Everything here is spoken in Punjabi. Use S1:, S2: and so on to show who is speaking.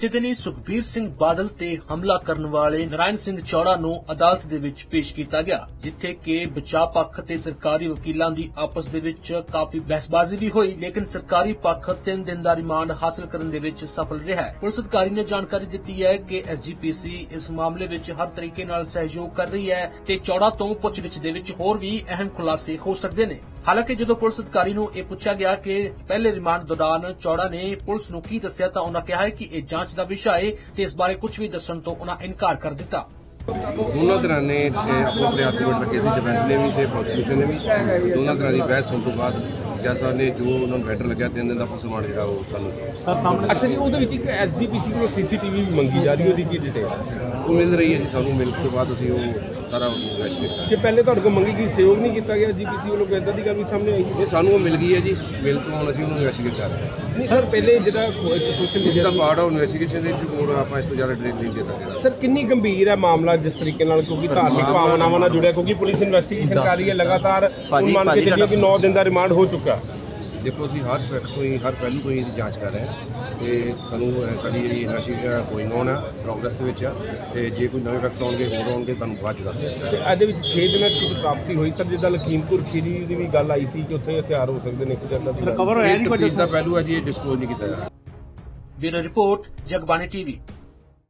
S1: ਬੀਤੇ ਦਿਨੀ ਸੁਖਬੀਰ ਸਿੰਘ ਬਾਦਲ ਤੇ ਹਮਲਾ ਕਰਨ ਵਾਲੇ ਨਰਾਇਣ ਸਿੰਘ ਚੌੜਾ ਨੂੰ ਅਦਾਲਤ ਦੇ ਵਿੱਚ ਪੇਸ਼ ਕੀਤਾ ਗਿਆ, ਜਿੱਥੇ ਕਿ ਬਚਾਅ ਪੱਖ ਤੇ ਸਰਕਾਰੀ ਵਕੀਲਾਂ ਦੀ ਆਪਸ ਦੇ ਵਿੱਚ ਕਾਫੀ ਬਹਿਸਬਾਜ਼ੀ ਵੀ ਹੋਈ, ਲੇਕਿਨ ਸਰਕਾਰੀ ਪੱਖ 3 ਦਿਨ ਦਾ ਰਿਮਾਂਡ ਹਾਸਲ ਕਰਨ ਦੇ ਵਿੱਚ ਸਫਲ ਰਿਹਾ ਹੈ। ਪੁਲਿਸ ਅਧਿਕਾਰੀ ਨੇ ਜਾਣਕਾਰੀ ਦਿੱਤੀ ਹੈ ਕਿ ਐਸਜੀਪੀਸੀ ਇਸ ਮਾਮਲੇ ਵਿੱਚ ਹਰ ਤਰੀਕੇ ਨਾਲ ਸਹਿਯੋਗ ਕਰ ਰਹੀ ਹੈ ਤੇ ਚੌੜਾ ਤੋਂ ਪੁੱਛਗਿੱਛ ਦੇ ਵਿੱਚ ਹੋਰ ਵੀ ਅਹਿਮ ਖੁਲਾਸੇ ਹੋ ਸਕਦੇ ਨੇ। ਹਾਲਾਂਕਿ ਜਦੋਂ ਪੁਲਿਸ ਅਧਿਕਾਰੀ ਨੂੰ ਇਹ ਪੁੱਛਿਆ ਗਿਆ ਕਿ ਪਹਿਲੇ ਰਿਮਾਂਡ ਦੌਰਾਨ ਚੌੜਾ ਨੇ ਪੁਲਿਸ ਨੂੰ ਕੀ ਦੱਸਿਆ ਤਾਂ ਉਹਨਾਂ ਕਿਹਾ ਹੈ ਕਿ ਇਹ ਜਾਂਚ ਦਾ ਵਿਸ਼ਾ ਹੈ ਤੇ ਇਸ ਬਾਰੇ ਕੁਝ ਵੀ ਦੱਸਣ ਤੋਂ ਉਹਨਾਂ ਇਨਕਾਰ ਕਰ ਦਿੱਤਾ।
S2: ਦੋਨਾਂ ਤਰ੍ਹਾਂ ਨੇ, ਇਹ ਆਪਣੇ ਆਰਗੂਮੈਂਟ ਰੱਖੇ ਸੀ ਡਿਫੈਂਸ ਨੇ ਵੀ ਤੇ ਪ੍ਰੋਸੀਕਿਊਸ਼ਨ ਨੇ ਵੀ। ਦੋਨਾਂ ਤਰ੍ਹਾਂ ਦੀ ਬਹਿਸ ਹੋਣ ਤੋਂ ਬਾਅਦ ਸਾਹਿਬ ਨੇ ਜੋ ਉਹਨਾਂ ਨੂੰ ਬੈਟਰ ਲੱਗਿਆ ਤਿੰਨ ਦਿਨ ਦਾ ਪੁਲਿਸ ਰਿਮਾਂਡ ਜਿਹੜਾ ਉਹ ਸਾਨੂੰ
S3: ਅੱਛਾ ਜੀ ਉਹਦੇ ਵਿੱਚ ਇੱਕ ਐਸਜੀਪੀਸੀ ਕੋਲ ਸੀਸੀਟੀਵੀ ਵੀ ਮੰਗੀ ਜਾ ਰਹੀ ਉਹਦੀ ਕੀ ਡਿਟੇਲ
S2: ਉਹ ਮਿਲ ਰਹੀ ਹੈ ਜੀ ਸਾਨੂੰ ਮਿਲ ਤੋਂ ਬਾਅਦ ਅਸੀਂ ਉਹ ਸਾਰਾ ਇਨਵੈਸਟੀਗੇਟ
S3: ਕਿ ਪਹਿਲੇ ਤੁਹਾਡੇ ਕੋਲ ਮੰਗੀ ਗਈ ਸਹਿਯੋਗ ਨਹੀਂ ਕੀਤਾ ਗਿਆ ਜੀਪੀਸੀ ਵੱਲੋਂ ਕੋਈ ਇਦਾਂ ਦੀ ਗੱਲ ਵੀ ਸਾਹਮਣੇ ਆਈ?
S2: ਇਹ ਸਾਨੂੰ ਉਹ ਮਿਲ ਗਈ ਹੈ ਜੀ ਮਿਲ ਤੋਂ ਹੁਣ ਅਸੀਂ ਉਹਨੂੰ ਇਨਵੈਸਟੀਗੇਟ ਕਰ ਰਹੇ ਹਾਂ।
S3: ਨਹੀਂ ਸਰ ਪਹਿਲੇ ਜਿਹੜਾ ਸੋਸ਼ਲ
S2: ਇਸ ਦਾ
S3: ਮੀਡੀਆ
S2: ਪਾਰਟ ਆਫ ਇਨਵੈਸਟੀਗੇਸ਼ਨ ਦੇ ਵਿੱਚ ਹੋਰ ਆਪਾਂ ਇਸ ਤੋਂ ਜ਼ਿਆਦਾ ਡਿਟੇਲ ਨਹੀਂ ਦੇ ਸਕਦੇ।
S3: ਸਰ ਕਿੰਨੀ ਗੰਭੀਰ ਹੈ ਮਾਮਲਾ ਜਿਸ ਤਰੀਕੇ ਨਾਲ? ਕਿਉਂਕਿ ਧਾਰਮਿਕ ਭਾਵਨਾਵਾਂ ਨਾਲ ਜੁੜਿਆ ਕਿਉਂਕਿ ਪੁਲਿਸ ਇਨਵੈਸਟੀਗੇਸ਼ਨ ਕਰ ਰਹੀ ਹੈ ਲਗਾਤਾਰ। ਹੁਣ ਮੰਨ ਕੇ ਚੱਲੀਏ ਕਿ 9 ਦਿਨ ਦਾ ਰਿਮਾਂਡ ਹੋ ਚੁੱਕਾ
S2: ਦੇਖੋ ਅਸੀਂ ਹਰ ਪੈਕ ਤੋਂ ਹੀ ਹਰ ਪਹਿਲੂ ਤੋਂ ਹੀ ਇਹਦੀ ਜਾਂਚ ਕਰ ਰਹੇ ਹਾਂ ਤੇ ਸਾਨੂੰ ਅਹ, ਸਾਡੀ ਜਿਹੜੀ ਇਨਵੈਸਟੀਗੇਸ਼ਨ ਗੋਇੰਗ ਔਨ ਹੈ ਪ੍ਰੋਗਰੈਸ ਦੇ ਵਿੱਚ ਆ ਤੇ ਜੇ ਕੋਈ ਨਵੇਂ ਫੈਕਟਸ ਆਉਣਗੇ ਹੋਰ ਆਉਣਗੇ ਤੁਹਾਨੂੰ ਬਾਅਦ ਚ ਦੱਸਾਂਗੇ
S3: ਤੇ ਇਹਦੇ ਵਿੱਚ 6 ਦਿਨਾਂ ਕੁਝ ਪ੍ਰਾਪਤੀ ਹੋਈ ਸਰ? ਜਿੱਦਾਂ ਲਖੀਮਪੁਰ ਖੀਰੀ ਦੀ ਵੀ ਗੱਲ ਆਈ ਸੀ ਕਿ ਉੱਥੇ ਹਥਿਆਰ ਹੋ ਸਕਦੇ ਨੇ ਕੁਝ ਇਦਾਂ ਦੀ ਗੱਲ।
S2: ਇਹ ਤਫਤੀਸ਼ ਦਾ ਪਹਿਲੂ ਹੈ ਜੀ ਇਹ ਡਿਸਕਲੋਜ਼ ਨਹੀਂ ਕੀਤਾ ਜਾ ਰਿਹਾ।
S1: Bureau report Jagbani TV.